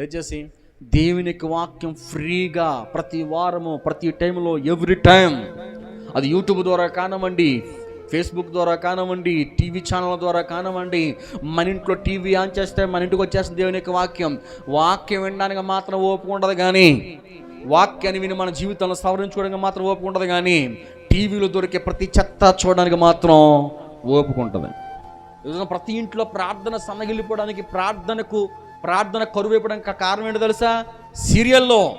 దయచేసి దేవునికి వాక్యం ఫ్రీగా ప్రతి వారము ప్రతి టైంలో ఎవ్రీ టైం అది యూట్యూబ్ ద్వారా కానివ్వండి ఫేస్బుక్ ద్వారా కానివ్వండి టీవీ ఛానల్ ద్వారా కానివ్వండి మన ఇంట్లో టీవీ ఆన్ చేస్తే మన ఇంటికి వచ్చేస్తుంది దేవుని యొక్క వాక్యం. వాక్యం వినడానికి మాత్రం ఓపిక ఉండదు కానీ వాక్యాన్ని విని మన జీవితంలో సవరించుకోవడానికి మాత్రం ఓపిక ఉండదు కానీ టీవీలో దొరికే ప్రతి చెత్త చూడడానికి మాత్రం ఓపుకుంటుంది ప్రతి ఇంట్లో ప్రార్థన సన్నగిల్లిపోవడానికి ప్రార్థనకు ప్రార్థన కరువైపోవడానికి కారణం ఏంటో తెలుసా? సీరియల్లో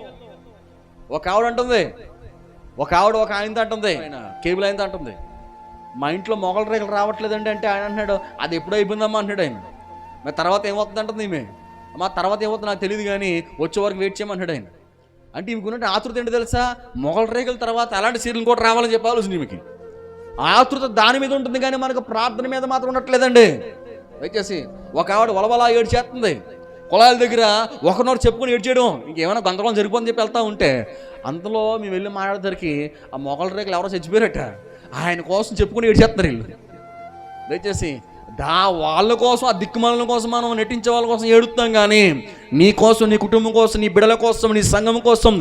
ఒక ఆవిడ అంటుంది. ఒక ఆవిడ ఒక ఆయన అంటుంది. ఆయన కేబుల్ ఆయన అంటుంది. మా ఇంట్లో మొగల రేఖలు రావట్లేదండి అంటే ఆయన అంటున్నాడు. అది ఎప్పుడో అయిపోయిందమ్మా అంటున్నాడు ఆయన. మరి తర్వాత ఏమవుతుంది అంటుంది ఈమె? మా తర్వాత ఏమవుతుంది నాకు తెలియదు కానీ వచ్చే వరకు వెయిట్ చేయమంటాడు ఆయన. అంటే ఈమెకున్నట్టు ఆతృత ఏంటో తెలుసా? మొగల రేఖల తర్వాత అలాంటి సీరియల్ కూడా రావాలని చెప్పి ఆలోచన ఈమెకి. ఆతృత దాని మీద ఉంటుంది కానీ మనకు ప్రార్థన మీద మాత్రం ఉండట్లేదండి. దయచేసి ఒక ఆవిడ వలవలా ఏడ్చేస్తుంది. కుళాయిల దగ్గర ఒకనొకరు చెప్పుకొని ఏడ్చేయడం ఇంకేమైనా గందరగోళం జరిగిపోని చెప్పి వెళ్తా ఉంటే అంతలో మేము వెళ్ళి మాట్లాడేసరికి ఆ మొగల రేఖలు ఎవరో చచ్చిపోయారట. ఆయన కోసం చెప్పుకొని ఏడ్చేస్తారు వీళ్ళు. దయచేసి దా వాళ్ళ కోసం ఆ దిక్కుమాల కోసం మనం నటించే వాళ్ళ కోసం ఏడుస్తాం కానీ నీ కోసం నీ కుటుంబం కోసం నీ బిడల కోసం నీ సంఘం కోసం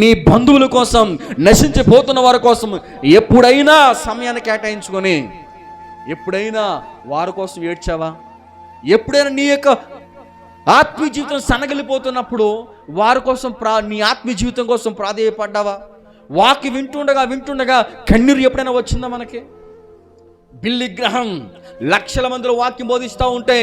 నీ బంధువుల కోసం నశించిపోతున్న వారి కోసం ఎప్పుడైనా సమయాన్ని కేటాయించుకొని ఎప్పుడైనా వారి కోసం ఏడ్చావా? ఎప్పుడైనా నీ యొక్క ఆత్మీయ జీవితం సనగిలిపోతున్నప్పుడు వారి కోసం ప్రా నీ ఆత్మీయ జీవితం కోసం ప్రాధేయపడ్డావా? వాకి వింటుండగా వింటుండగా కన్నీరు ఎప్పుడైనా వచ్చిందా మనకి? బిల్లి గ్రహం లక్షల మందిలో వాక్యం బోధిస్తూ ఉంటే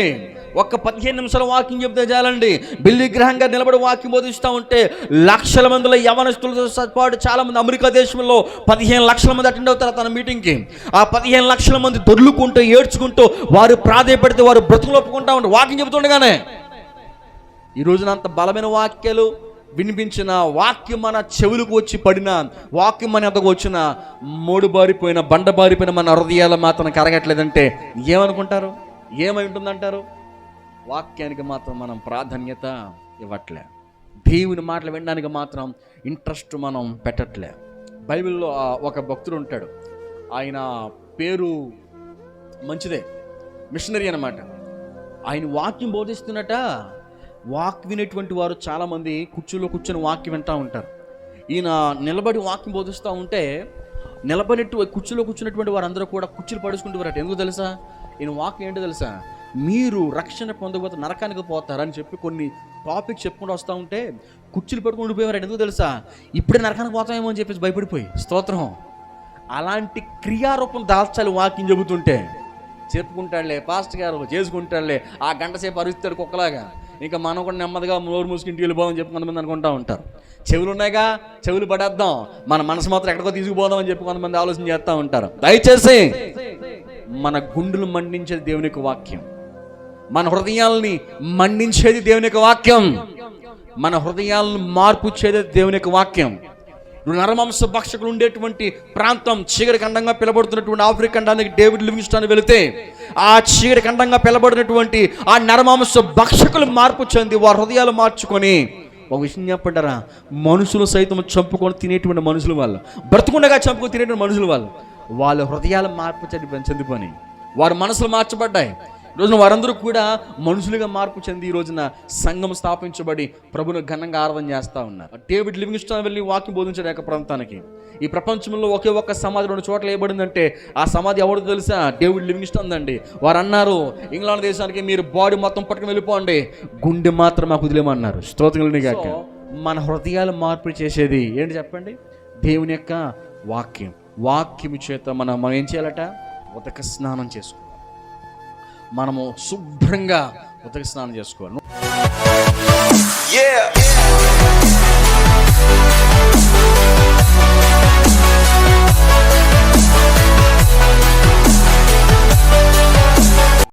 ఒక్క పదిహేను నిమిషాల వాకింగ్ చెప్తే చాలండి. బిల్లి గ్రహంగా నిలబడి వాక్యం బోధిస్తూ ఉంటే లక్షల మందిలో యవనస్తులతో పాటు చాలామంది అమెరికా దేశంలో పదిహేను లక్షల మంది అటెండ్ అవుతారు తన మీటింగ్కి. ఆ పదిహేను లక్షల మంది దొర్లుకుంటూ ఏడ్చుకుంటూ వారు ప్రాధేయపడితే వారు బ్రతుకులు ఒప్పుకుంటా ఉంటారు వాకింగ్ చెబుతుండగానే ఈ రోజున అంత బలమైన వాక్యాలు వినిపించిన వాక్యం మన చెవులకు వచ్చి పడిన వాక్యం మన ఎద్దకు వచ్చిన మూడుబారిపోయిన బండబారిపోయిన మన హృదయాలు మాత్రం కరగట్లేదంటే ఏమనుకుంటారు? ఏమై ఉంటుందంటారు? వాక్యానికి మాత్రం మనం ప్రాధాన్యత ఇవ్వట్లే. దేవుని మాటలు వినడానికి మాత్రం ఇంట్రెస్ట్ మనం పెట్టట్లే. బైబిల్లో ఒక భక్తుడు ఉంటాడు. ఆయన పేరు మంచిదే. మిషనరీ అనమాట ఆయన వాక్యం బోధిస్తున్నట వాక్ వినేటువంటి వారు చాలామంది కుర్చీలో కూర్చొని వాక్యం వింటూ ఉంటారు. ఈయన నిలబడి వాక్యం బోధిస్తూ ఉంటే నిలబడినట్టు కుర్చీలో కూర్చున్నటువంటి వారందరూ కూడా కుర్చీలు పడుచుకుంటూ వారట. ఎందుకు తెలుసా? ఈయన వాక్యం ఏంటో తెలుసా? మీరు రక్షణ పొందకపోతే నరకానికి పోతారని చెప్పి కొన్ని టాపిక్ చెప్పుకుంటూ వస్తూ ఉంటే కుర్చీలు పట్టుకుని ఉండిపోయేవారు. ఎందుకు తెలుసా? ఇప్పుడే నరకానికి పోతామేమో అని చెప్పేసి భయపడిపోయి. స్తోత్రం. అలాంటి క్రియారూపం దాల్చాలి వాక్యం చెబుతుంటే. చెప్పుకుంటాడులే పాస్ట్ గారు చేసుకుంటాడులే. ఆ గంట సేపు అరుస్తాడు కుక్కలాగా. ఇంకా మనం కూడా నెమ్మదిగా నోరు మూసుకుని ఇంటికి వెళ్ళిపోదామని చెప్పి కొంతమంది అనుకుంటా ఉంటారు. చెవులు ఉన్నాయిగా చెవులు పడేద్దాం. మన మనసు మాత్రం ఎక్కడికో తీసుకుపోదాం అని చెప్పి కొంతమంది ఆలోచన చేస్తూ ఉంటారు. దయచేసి మన గుండెలు మండించేది దేవుని యొక్క వాక్యం. మన హృదయాల్ని మండించేది దేవుని యొక్క వాక్యం. మన హృదయాలను మార్పు చేసేది దేవుని యొక్క వాక్యం. నరమాంస భక్షకులు ఉండేటువంటి ప్రాంతం చీకటి ఖండంగా పిలబడుతున్నటువంటి ఆఫ్రికా ఖండానికి డేవిడ్ లివింగ్స్టాన్ వెళితే ఆ చీకటి కండంగా పిలబడినటువంటి ఆ నరమాంస భక్షకులు మార్పు చెంది వారి హృదయాలు మార్చుకొని ఒక విషయం చెప్పంటారా? మనుషులు సైతం చంపుకొని తినేటువంటి మనుషులు వాళ్ళు. బ్రతుకుండగా చంపుకొని తినేటువంటి మనుషులు వాళ్ళు. వాళ్ళ హృదయాలు మార్పు చెంది చెందిపోయి వారి మనసులు మార్చబడ్డాయి. రోజున వారందరూ కూడా మనుషులుగా మార్పు చెంది ఈ రోజున సంఘం స్థాపించబడి ప్రభును ఘనంగా ఆరాధన చేస్తూ ఉన్నారు. డేవిడ్ లివింగ్స్టన్ వెళ్ళి వాక్యం బోధించాడు యొక్క ప్రాంతానికి. ఈ ప్రపంచంలో ఒకే ఒక్క సమాధి రెండు చోట్ల వేయబడిందంటే ఆ సమాధి ఎవరు తెలుసా? డేవిడ్ లివింగ్స్టన్ అండి. వారు అన్నారు ఇంగ్లాండ్ దేశానికి మీరు బాడీ మొత్తం పట్టుకుని వెళ్ళిపోండి. గుండె మాత్రం మాకు వదిలేమన్నారు స్తోత్రములని కాక మన హృదయాలు మార్పు చేసేది ఏంటి చెప్పండి? దేవుని యొక్క వాక్యం. వాక్యం చేత మనం మనం ఏం చేయాలట? ఉదక స్నానం చేసుకోవాలి మనము శుభ్రంగా ఉదక స్నానం చేసుకోవాలి